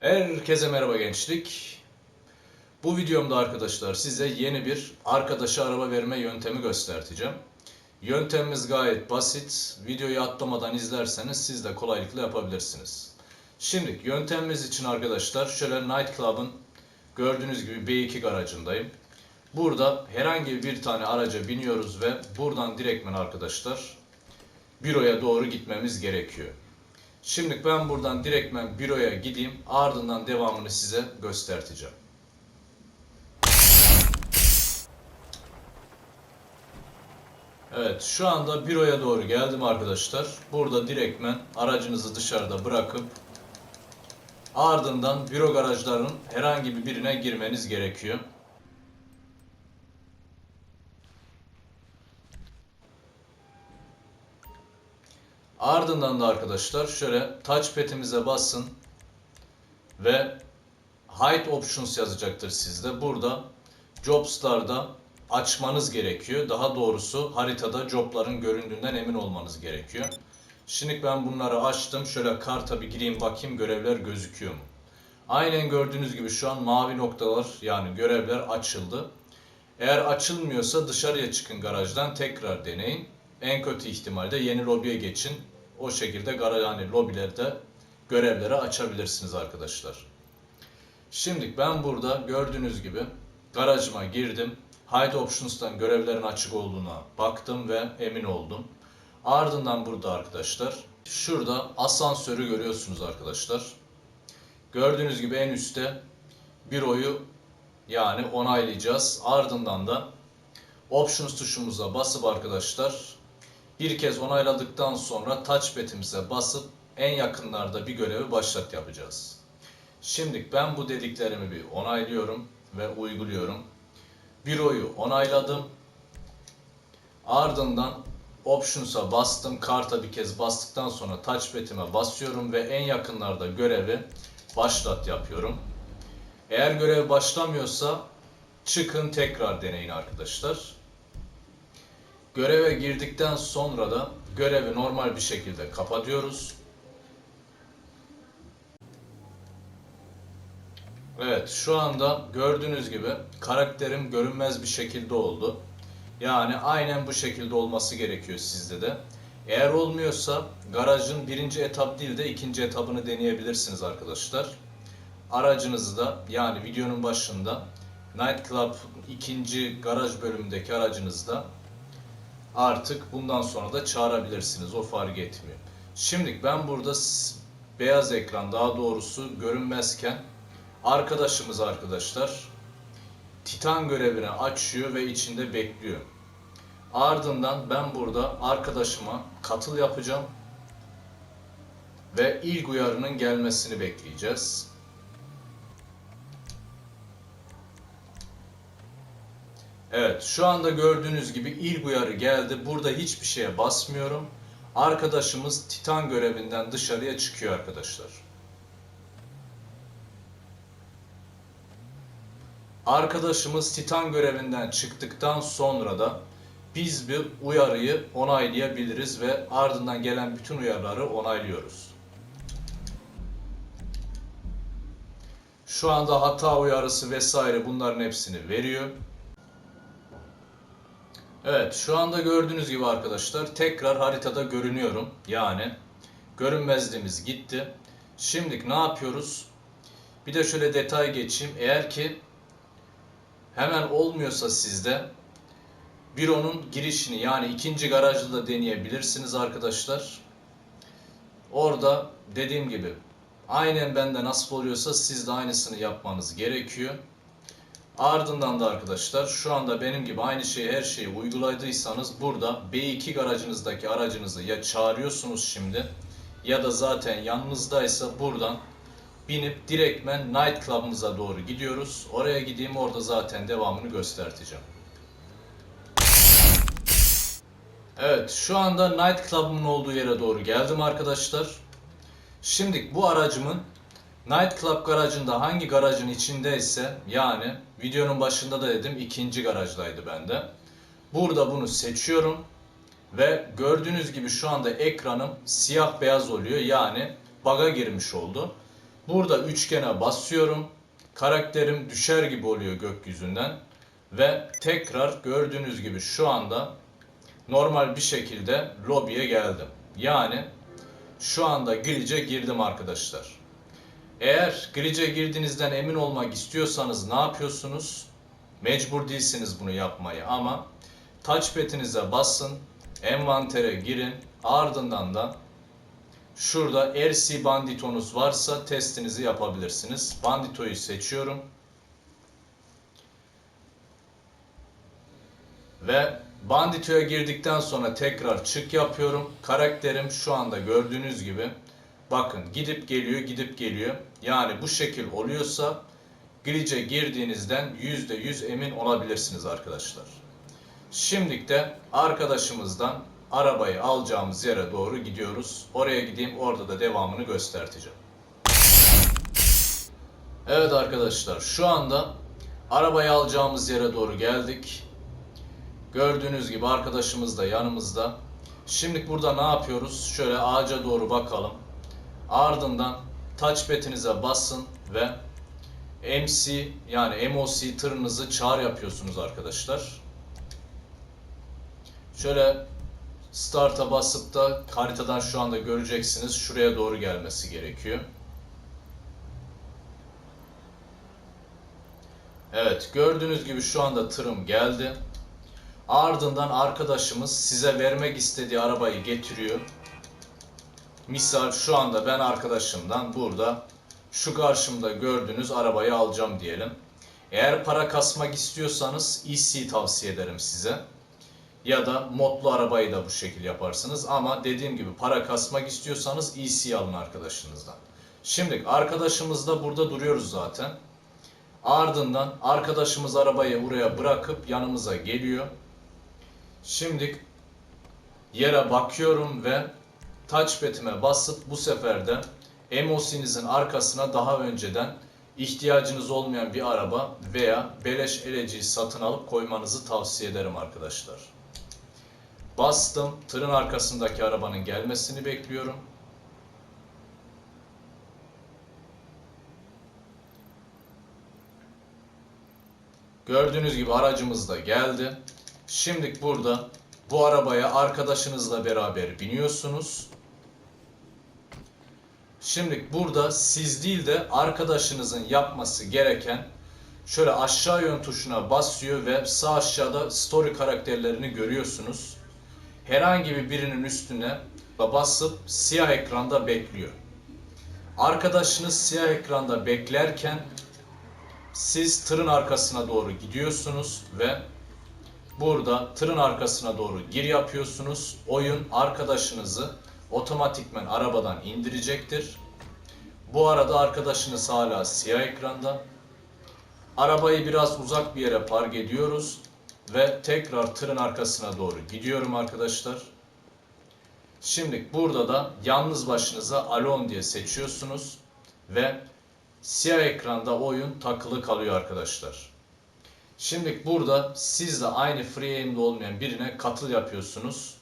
Herkese merhaba gençlik. Bu videomda arkadaşlar size yeni bir arkadaşa araba verme yöntemi göstereceğim. Yöntemimiz gayet basit. Videoyu atlamadan izlerseniz siz de kolaylıkla yapabilirsiniz. Şimdi yöntemimiz için arkadaşlar şöyle Night Club'ın gördüğünüz gibi B2 garajındayım. Burada herhangi bir tane araca biniyoruz ve buradan direktmen arkadaşlar büroya doğru gitmemiz gerekiyor. Şimdi ben buradan direktmen büroya gideyim. Ardından devamını size göstereceğim. Evet şu anda büroya doğru geldim arkadaşlar. Burada direktmen aracınızı dışarıda bırakıp ardından büro garajlarının herhangi bir birine girmeniz gerekiyor. Ardından da arkadaşlar şöyle touchpad'imize basın ve Hide Options yazacaktır sizde. Burada Jobs'larda açmanız gerekiyor. Daha doğrusu haritada jobların göründüğünden emin olmanız gerekiyor. Şimdi ben bunları açtım. Şöyle karta bir gireyim bakayım görevler gözüküyor mu? Aynen gördüğünüz gibi şu an mavi noktalar yani görevler açıldı. Eğer açılmıyorsa dışarıya çıkın garajdan tekrar deneyin. En kötü ihtimalde yeni lobiye geçin. O şekilde yani lobilerde görevleri açabilirsiniz arkadaşlar. Şimdi ben burada gördüğünüz gibi garajıma girdim. Hide Options'tan görevlerin açık olduğuna baktım ve emin oldum. Ardından burada arkadaşlar şurada asansörü görüyorsunuz arkadaşlar. Gördüğünüz gibi en üstte büroyu yani onaylayacağız. Ardından da Options tuşumuza basıp arkadaşlar bir kez onayladıktan sonra touchpad'imize basıp en yakınlarda bir görevi başlat yapacağız. Şimdi ben bu dediklerimi bir onaylıyorum ve uyguluyorum. Büroyu onayladım. Ardından Options'a bastım. Karta bir kez bastıktan sonra touchpad'ime basıyorum ve en yakınlarda görevi başlat yapıyorum. Eğer görev başlamıyorsa çıkın tekrar deneyin arkadaşlar. Göreve girdikten sonra da görevi normal bir şekilde kapatıyoruz. Evet şu anda gördüğünüz gibi karakterim görünmez bir şekilde oldu. Yani aynen bu şekilde olması gerekiyor sizde de. Eğer olmuyorsa garajın birinci etap değil de ikinci etabını deneyebilirsiniz arkadaşlar. Aracınızı da yani videonun başında Night Club ikinci garaj bölümündeki aracınızı da artık bundan sonra da çağırabilirsiniz. O fark etmiyor. Şimdi ben burada beyaz ekran daha doğrusu görünmezken arkadaşımız arkadaşlar Titan görevini açıyor ve içinde bekliyor. Ardından ben burada arkadaşıma katıl yapacağım ve ilk uyarının gelmesini bekleyeceğiz. Evet, şu anda gördüğünüz gibi ilk uyarı geldi. Burada hiçbir şeye basmıyorum. Arkadaşımız Titan görevinden dışarıya çıkıyor arkadaşlar. Arkadaşımız Titan görevinden çıktıktan sonra da biz bir uyarıyı onaylayabiliriz ve ardından gelen bütün uyarıları onaylıyoruz. Şu anda hata uyarısı vesaire bunların hepsini veriyor. Evet, şu anda gördüğünüz gibi arkadaşlar tekrar haritada görünüyorum. Yani görünmezliğimiz gitti. Şimdi ne yapıyoruz? Bir de şöyle detay geçeyim. Eğer ki hemen olmuyorsa sizde büronun girişini yani ikinci garajda da deneyebilirsiniz arkadaşlar. Orada dediğim gibi aynen bende nasıl oluyorsa siz de aynısını yapmanız gerekiyor. Ardından da arkadaşlar şu anda benim gibi aynı şeyi her şeyi uyguladıysanız burada B2 garajınızdaki aracınızı ya çağırıyorsunuz şimdi ya da zaten yanınızdaysa buradan binip direktmen Night Club'ımıza doğru gidiyoruz. Oraya gideyim orada zaten devamını göstereceğim. Evet şu anda Night Club'ımın olduğu yere doğru geldim arkadaşlar. Şimdi bu aracımın Night Club garajında hangi garajın içindeyse yani videonun başında da dedim ikinci garajdaydı bende. Burada bunu seçiyorum ve gördüğünüz gibi şu anda ekranım siyah beyaz oluyor yani bug'a girmiş oldu. Burada üçgene basıyorum. Karakterim düşer gibi oluyor gökyüzünden. Ve tekrar gördüğünüz gibi şu anda normal bir şekilde lobiye geldim. Yani şu anda glitch'e girdim arkadaşlar. Eğer glitch'e girdiğinizden emin olmak istiyorsanız ne yapıyorsunuz? Mecbur değilsiniz bunu yapmayı ama touchpad'inize basın, envantere girin, ardından da şurada RC Banditonuz varsa testinizi yapabilirsiniz. Bandito'yu seçiyorum. Ve Bandito'ya girdikten sonra tekrar çık yapıyorum. Karakterim şu anda gördüğünüz gibi bakın gidip geliyor gidip geliyor. Yani bu şekil oluyorsa glitch'e girdiğinizden %100 emin olabilirsiniz arkadaşlar. Şimdilik de arkadaşımızdan arabayı alacağımız yere doğru gidiyoruz. Oraya gideyim orada da devamını göstereceğim. Evet arkadaşlar şu anda arabayı alacağımız yere doğru geldik. Gördüğünüz gibi arkadaşımız da yanımızda. Şimdi burada ne yapıyoruz? Şöyle ağaca doğru bakalım. Ardından touchpad'inize basın ve MC yani MOC tırınızı çağır yapıyorsunuz arkadaşlar. Şöyle start'a basıp da haritadan şu anda göreceksiniz. Şuraya doğru gelmesi gerekiyor. Evet gördüğünüz gibi şu anda tırım geldi. Ardından arkadaşımız size vermek istediği arabayı getiriyor. Misal şu anda ben arkadaşımdan burada şu karşımda gördüğünüz arabayı alacağım diyelim. Eğer para kasmak istiyorsanız EC tavsiye ederim size. Ya da modlu arabayı da bu şekil yaparsınız. Ama dediğim gibi para kasmak istiyorsanız EC alın arkadaşınızdan. Şimdi arkadaşımız da burada duruyoruz zaten. Ardından arkadaşımız arabayı buraya bırakıp yanımıza geliyor. Şimdi yere bakıyorum ve touchpad'ime basıp bu sefer de MOC'nizin arkasına daha önceden ihtiyacınız olmayan bir araba veya beleş eleciyi satın alıp koymanızı tavsiye ederim arkadaşlar. Bastım. Tırın arkasındaki arabanın gelmesini bekliyorum. Gördüğünüz gibi aracımız da geldi. Şimdi burada bu arabaya arkadaşınızla beraber biniyorsunuz. Şimdi burada siz değil de arkadaşınızın yapması gereken şöyle aşağı yön tuşuna basıyor ve sağ aşağıda story karakterlerini görüyorsunuz. Herhangi bir birinin üstüne basıp siyah ekranda bekliyor. Arkadaşınız siyah ekranda beklerken siz tırın arkasına doğru gidiyorsunuz ve burada tırın arkasına doğru gir yapıyorsunuz. Oyun arkadaşınızı otomatikmen arabadan indirecektir. Bu arada arkadaşınız hala siyah ekranda. Arabayı biraz uzak bir yere park ediyoruz ve tekrar tırın arkasına doğru gidiyorum arkadaşlar. Şimdi burada da yalnız başınıza alone diye seçiyorsunuz ve siyah ekranda oyun takılı kalıyor arkadaşlar. Şimdi burada siz de aynı free aim'de olmayan birine katıl yapıyorsunuz.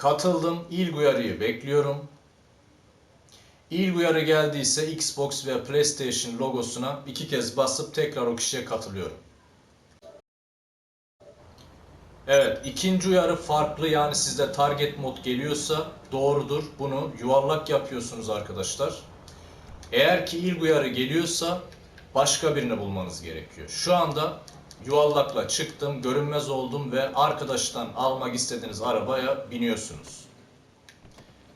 Katıldım. İlk uyarıyı bekliyorum. İlk uyarı geldiyse Xbox ve PlayStation logosuna iki kez basıp tekrar o kişiye katılıyorum. Evet, ikinci uyarı farklı yani sizde target mod geliyorsa doğrudur. Bunu yuvarlak yapıyorsunuz arkadaşlar. Eğer ki ilk uyarı geliyorsa başka birini bulmanız gerekiyor. Şu anda yuvarlakla çıktım, görünmez oldum ve arkadaştan almak istediğiniz arabaya biniyorsunuz.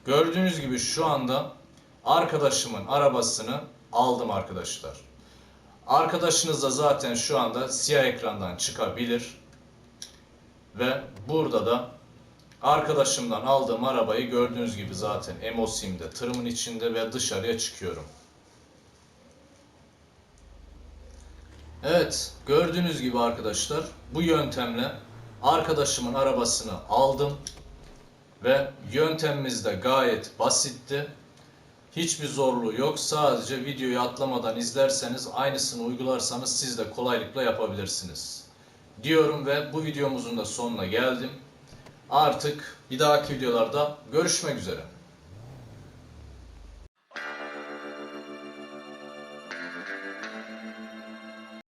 Gördüğünüz gibi şu anda arkadaşımın arabasını aldım arkadaşlar. Arkadaşınız da zaten şu anda siyah ekrandan çıkabilir. Ve burada da arkadaşımdan aldığım arabayı gördüğünüz gibi zaten Emosim'de tırımın içinde ve dışarıya çıkıyorum. Evet, gördüğünüz gibi arkadaşlar bu yöntemle arkadaşımın arabasını aldım ve yöntemimiz de gayet basitti. Hiçbir zorluğu yok. Sadece videoyu atlamadan izlerseniz aynısını uygularsanız siz de kolaylıkla yapabilirsiniz. Diyorum ve bu videomuzun da sonuna geldim. Artık bir dahaki videolarda görüşmek üzere.